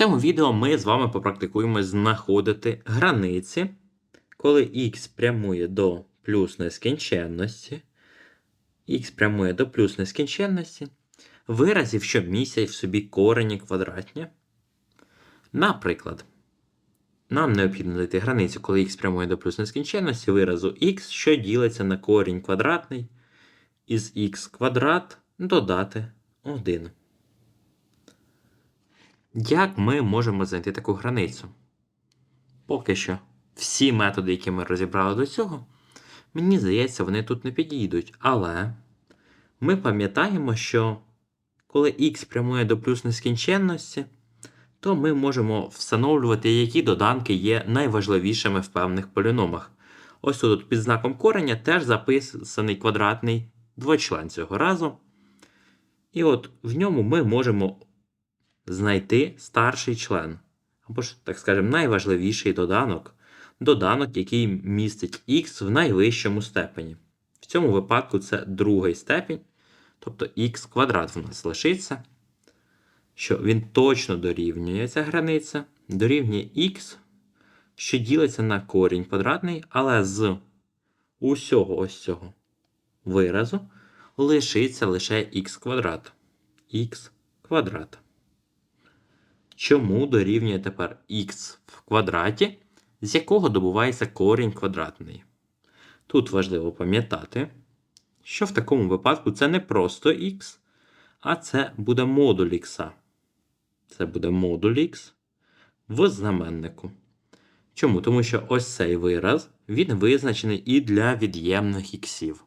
цьому відео ми з вами попрактикуємо знаходити границі, коли х прямує до плюс нескінченності, х прямує до плюс нескінченності, виразів, що містять в собі корені квадратні. Наприклад, нам необхідно знайти границю, коли х прямує до плюс нескінченності виразу х, що ділиться на корінь квадратний із х квадрат додати 1. Як ми можемо знайти таку границю? Поки що всі методи, які ми розібрали до цього, мені здається, вони тут не підійдуть. Але ми пам'ятаємо, що коли х прямує до плюс нескінченності, то ми можемо встановлювати, які доданки є найважливішими в певних поліномах. Ось тут під знаком кореня теж записаний квадратний двочлен цього разу. І от в ньому ми можемо знайти старший член. Або ж, так скажемо, найважливіший доданок. Доданок, який містить х в найвищому степені. В цьому випадку це другий степінь, тобто х квадрат в нас лишиться. Що він точно дорівнює ця границя, дорівнює х, що ділиться на корінь квадратний, але з усього ось цього виразу лишиться лише х квадрат. х квадрат. Чому дорівнює тепер х в квадраті, з якого добувається корінь квадратний? Тут важливо пам'ятати, що в такому випадку це не просто х, а це буде модуль х. Це буде модуль х в знаменнику. Чому? Тому що ось цей вираз він визначений і для від'ємних іксів.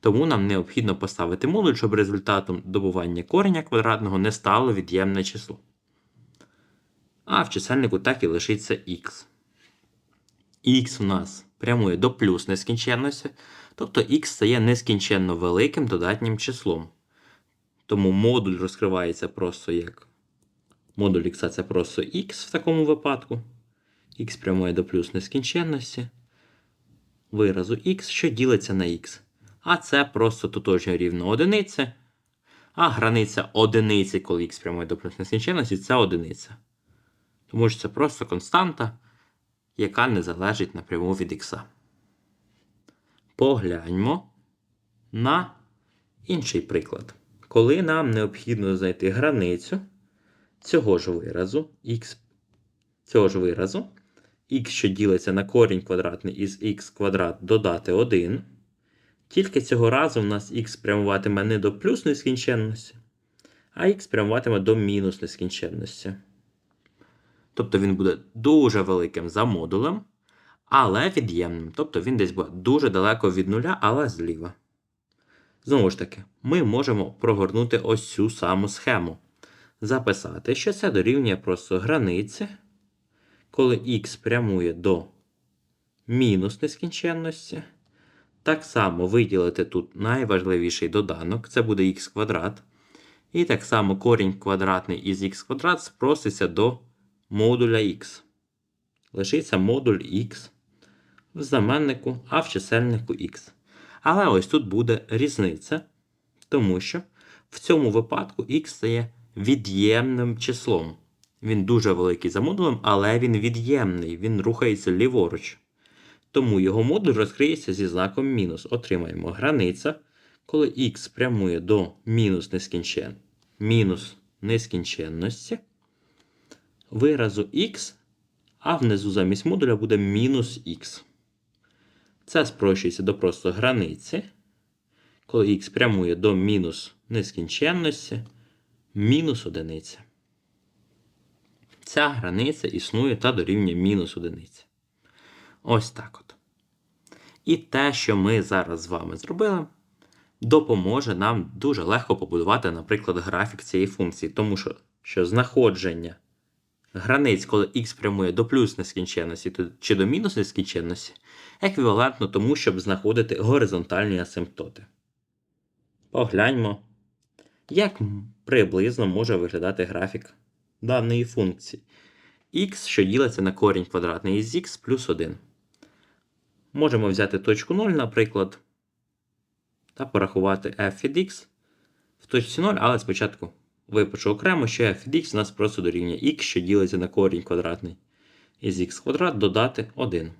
Тому нам необхідно поставити модуль, щоб результатом добування кореня квадратного не стало від'ємне число. А в чисельнику так і лишиться х. Х у нас прямує до плюс нескінченності, тобто х стає нескінченно великим додатнім числом. Тому модуль розкривається просто як модуль х це просто х в такому випадку. х прямує до плюс нескінченності. Виразу х, що ділиться на х. А це просто тотожньо рівно одиниці. А границя одиниці, коли х прямує до плюс нескінченності, це одиниця. Тому що це просто константа, яка не залежить напряму від х. Погляньмо на інший приклад. Коли нам необхідно знайти границю цього ж виразу, х, цього ж виразу, х, що ділиться на корінь квадратний із х квадрат додати 1, тільки цього разу в нас х прямуватиме не до плюс нескінченності, а х прямуватиме до мінус нескінченності. Тобто він буде дуже великим за модулем, але від'ємним. Тобто він десь буде дуже далеко від нуля, але зліва. Знову ж таки, ми можемо прогорнути ось цю саму схему. Записати, що це дорівнює просто границі, коли х прямує до мінус нескінченності. Так само виділити тут найважливіший доданок, це буде х квадрат. І так само корінь квадратний із х квадрат спроситься до модуля х. Лишиться модуль х в знаменнику, а в чисельнику х. Але ось тут буде різниця, тому що в цьому випадку х стає від'ємним числом. Він дуже великий за модулем, але він від'ємний, він рухається ліворуч. Тому його модуль розкриється зі знаком мінус. Отримаємо границя, коли х прямує до мінус нескінчен... мінус нескінченності виразу х, а внизу замість модуля буде мінус х. Це спрощується до просто границі, коли х прямує до мінус нескінченності, мінус одиниця. Ця границя існує та дорівнює мінус одиниці. Ось так от. І те, що ми зараз з вами зробили, допоможе нам дуже легко побудувати, наприклад, графік цієї функції, тому що, що знаходження границь, коли х прямує до плюс нескінченності чи до мінус нескінченності, еквівалентно тому, щоб знаходити горизонтальні асимптоти. Погляньмо, як приблизно може виглядати графік даної функції. х, що ділиться на корінь квадратний із х плюс 1. Можемо взяти точку 0, наприклад, та порахувати f від x в точці 0, але спочатку випишу окремо, що f від x у нас просто дорівнює x, що ділиться на корінь квадратний із x квадрат додати 1.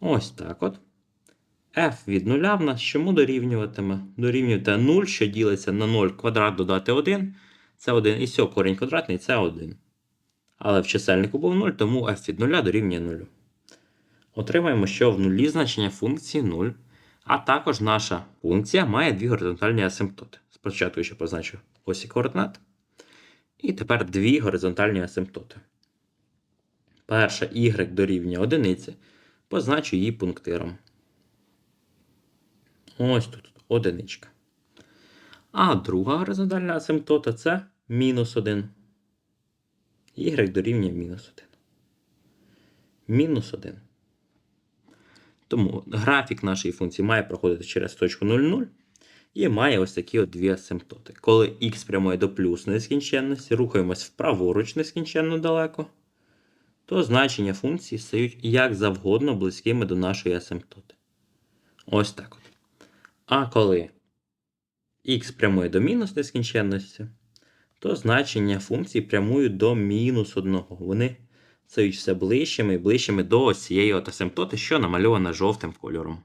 Ось так от. f від 0 в нас чому дорівнюватиме? Дорівнювати 0, що ділиться на 0 квадрат додати 1. Це 1. І все, корінь квадратний це 1. Але в чисельнику був 0, тому f від 0 дорівнює 0. Отримаємо, що в нулі значення функції 0. А також наша функція має дві горизонтальні асимптоти. Спочатку ще позначу осі координат. І тепер дві горизонтальні асимптоти. Перша y дорівнює одиниці. Позначу її пунктиром. Ось тут одиничка. А друга горизонтальна асимптота це мінус 1. Y дорівнює мінус 1. Мінус 1. Тому графік нашої функції має проходити через точку 0,0 і має ось такі от дві асимптоти. Коли х прямує до плюс нескінченності, рухаємось вправоруч нескінченно далеко, то значення функції стають як завгодно близькими до нашої асимптоти. Ось так от. А коли х прямує до мінус нескінченності, то значення функції прямують до мінус 1. Вони стають все ближчими і ближчими до цієї от асимптоти, що намальована жовтим кольором.